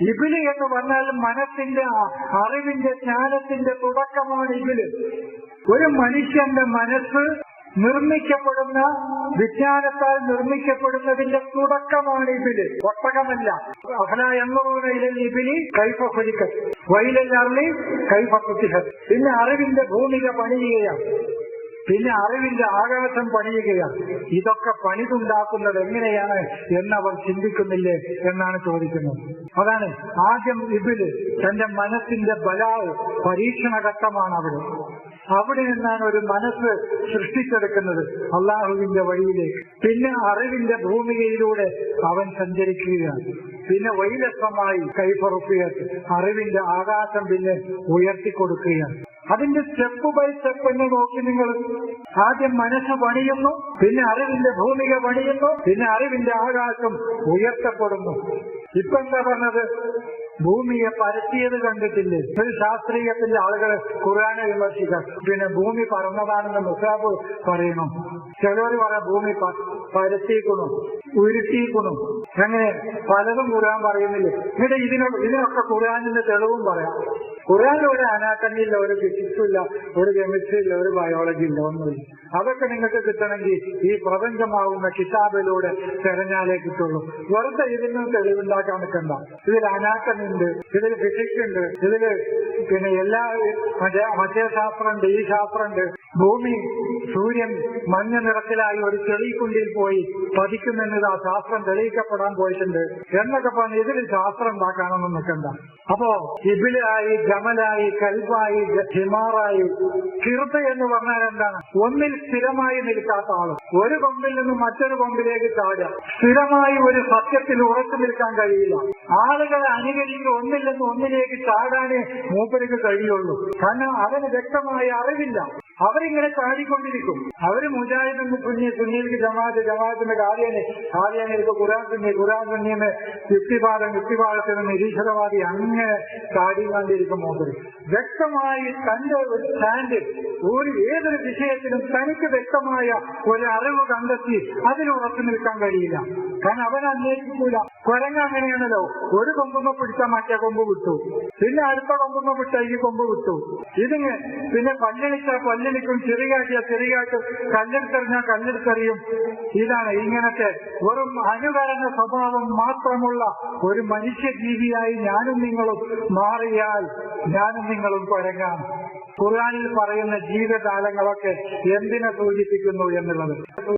ഇബിൽ എന്ന് പറഞ്ഞാൽ മനസ്സിന്റെ അറിവിന്റെ ജ്ഞാനത്തിന്റെ തുടക്കമാണ് ഇബിൽ. ഒരു മനുഷ്യന്റെ മനസ്സ് നിർമ്മിക്കപ്പെടുന്ന വിജ്ഞാനത്താൽ നിർമ്മിക്കപ്പെടുന്നതിന്റെ തുടക്കമാണ് ഇബിൽ. ഒട്ടകമല്ല. അഹല എന്നതിൽ ഇബിലി കൈഫ ഫലിക്കൽ വൈലല്ലാറിൽ കൈഫ കുത്തിഹത് പിന്നെ അറിവിന്റെ ഭൂമിക പണിയുകയാണ്. പിന്നെ അറിവിന്റെ ആകാശം പണിയുകയാണ്. ഇതൊക്കെ പണിതുണ്ടാക്കുന്നത് എങ്ങനെയാണ് എന്നവർ ചിന്തിക്കുന്നില്ലേ എന്നാണ് ചോദിക്കുന്നത്. അതാണ് ആദ്യം ഇബിൽ തന്റെ മനസ്സിന്റെ ബലാവ് പരീക്ഷണഘട്ടമാണ് അവിടെ അവിടെ നിന്നാണ് ഒരു മനസ്സ് സൃഷ്ടിച്ചെടുക്കുന്നത് അള്ളാഹുവിന്റെ വഴിയിലേക്ക്. പിന്നെ അറിവിന്റെ ഭൂമികയിലൂടെ അവൻ സഞ്ചരിക്കുകയാണ്. പിന്നെ വൈലസമായി കൈപ്പറുക്കുകയാണ് അറിവിന്റെ ആകാശം പിന്നെ ഉയർത്തിക്കൊടുക്കുകയാണ്. അതിന്റെ സ്റ്റെപ്പ് ബൈ സ്റ്റെപ്പ് എന്ന് നോക്കി നിങ്ങൾ ആദ്യം മനസ്സ് പണിയുന്നു പിന്നെ അറിവിന്റെ ഭൂമിക പണിയുന്നു പിന്നെ അറിവിന്റെ ആകാശം ഉയർത്തപ്പെടുന്നു. ഇപ്പൊ എന്താ പറഞ്ഞത്? ഭൂമിയെ പരത്തിയത് കണ്ടിട്ടില്ലേ? ഒരു ശാസ്ത്രീയത്തിന്റെ ആളുകൾ ഖുറാനെ വിമർശിക്കാം. പിന്നെ ഭൂമി പറന്നതാണെന്ന് മുസാബ് പറയുന്നു. ചിലർ പറയാം ഭൂമി പരത്തിക്കണം പരത്തിയിരിക്കുന്നു അങ്ങനെ പലതും ഖുറാൻ പറയുന്നില്ലേ? ഇവിടെ ഇതിനോ ഇതിനൊക്കെ ഖുറാനിന്റെ തെളിവും പറയാം. ഖുർആനിൽ ഒരു അനാട്ടമി ഇല്ല ഒരു ഫിസിക്സ് ഇല്ല ഒരു കെമിസ്ട്രി ഇല്ല ഒരു ബയോളജി ഇല്ല ഒന്നുമില്ല. അതൊക്കെ നിങ്ങൾക്ക് കിട്ടണമെങ്കിൽ ഈ പ്രപഞ്ചമാവുന്ന കിതാബിലൂടെ തെരഞ്ഞാലേ കിട്ടുള്ളൂ വെറുതെ ഇതിന് തെളിവുണ്ടാക്കാൻ നിൽക്കണ്ട. ഇതിൽ അനാട്ടമി ഉണ്ട് ഇതിൽ ഫിസിക്സ് ഉണ്ട് ഇതിൽ പിന്നെ എല്ലാ മറ്റേ മറ്റേ ശാസ്ത്രമുണ്ട് ഈ ശാസ്ത്രമുണ്ട്. ഭൂമി സൂര്യൻ മഞ്ഞ നിറത്തിലായി ഒരു ചെളിക്കുണ്ടിൽ പോയി പതിക്കുന്നത് ആ ശാസ്ത്രം തെളിയിക്കപ്പെടാൻ പോയിട്ടുണ്ട്. എന്നൊക്കെ പറഞ്ഞ് ഇതിൽ ശാസ്ത്രം ഉണ്ടാക്കാനൊന്നും നിൽക്കണ്ട. അപ്പോ ഇബിലായി ജമലായി കൽബായി ഹിമാറായി കിർത്ത എന്ന് പറഞ്ഞാൽ എന്താണ്? ഒന്നിൽ സ്ഥിരമായി നിൽക്കാത്ത ആൾ. ഒരു കൊമ്പിൽ നിന്ന് മറ്റൊരു കൊമ്പിലേക്ക് ചാടുക. സ്ഥിരമായി ഒരു സത്യത്തിൽ ഉറച്ചു നിൽക്കാൻ കഴിയില്ല. ആളുകളെ അനുകരിച്ച് ഒന്നിൽ നിന്ന് ഒന്നിലേക്ക് ചാടാനേ മൂപ്പർക്ക് കഴിയുള്ളൂ. കാരണം അവന് വ്യക്തമായ അറിവില്ല. അവരിങ്ങനെ ചാടിക്കൊണ്ടിരിക്കും. അവർ മുജാഹിദ് കുഞ്ഞ് സുന്നിക്ക് ജമാഅത്ത് ജമാഅത്തിന്റെ കാര്യനെ കാര്യാനിക്ക് ഖുറാൻ കുഞ്ഞ് ഖുറാൻ കുഞ്ഞിന് യുക്തിവാദം യുക്തിവാദത്തിന് നിരീശ്വരവാദി അങ്ങനെ ചാടിക്കൊണ്ടിരിക്കും മൂപ്പര്. വ്യക്തമായി തന്റെ ഒരു സ്റ്റാൻഡ് ഒരു ഏതൊരു വിഷയത്തിലും തനിക്ക് വ്യക്തമായ ഒരു അറിവ് കണ്ടെത്തി അതിൽ ഉറച്ചു നിൽക്കാൻ കഴിയില്ല. കാരണം അവൻ അന്വേഷിക്കൂല. കുരങ്ങ അങ്ങനെയാണല്ലോ. ഒരു കൊമ്പുമ്മ പിടിച്ചാൽ മറ്റേ കൊമ്പ് വിട്ടു. പിന്നെ അടുത്ത കൊമ്പുമ്മ പിടിച്ചാൽ ഈ കൊമ്പ് വിട്ടു. ഇതിന് പിന്നെ പല്ലളിച്ചാൽ പല്ലളിക്കും ചെറിയാക്കിയാൽ ചെറിയാക്കും കല്ലെടുത്തെറിഞ്ഞാൽ കല്ലെടുത്തെറിയും. ഇതാണ് ഇങ്ങനത്തെ വെറും അനുകരണ സ്വഭാവം മാത്രമുള്ള ഒരു മനുഷ്യജീവിയായി ഞാനും നിങ്ങളും മാറിയാൽ ഞാനും നിങ്ങളും കുരങ്ങാം ഖുർആാനിൽ പറയുന്ന ജീവിതകാലങ്ങളൊക്കെ എന്തിനെ സൂചിപ്പിക്കുന്നു എന്നുള്ളത്?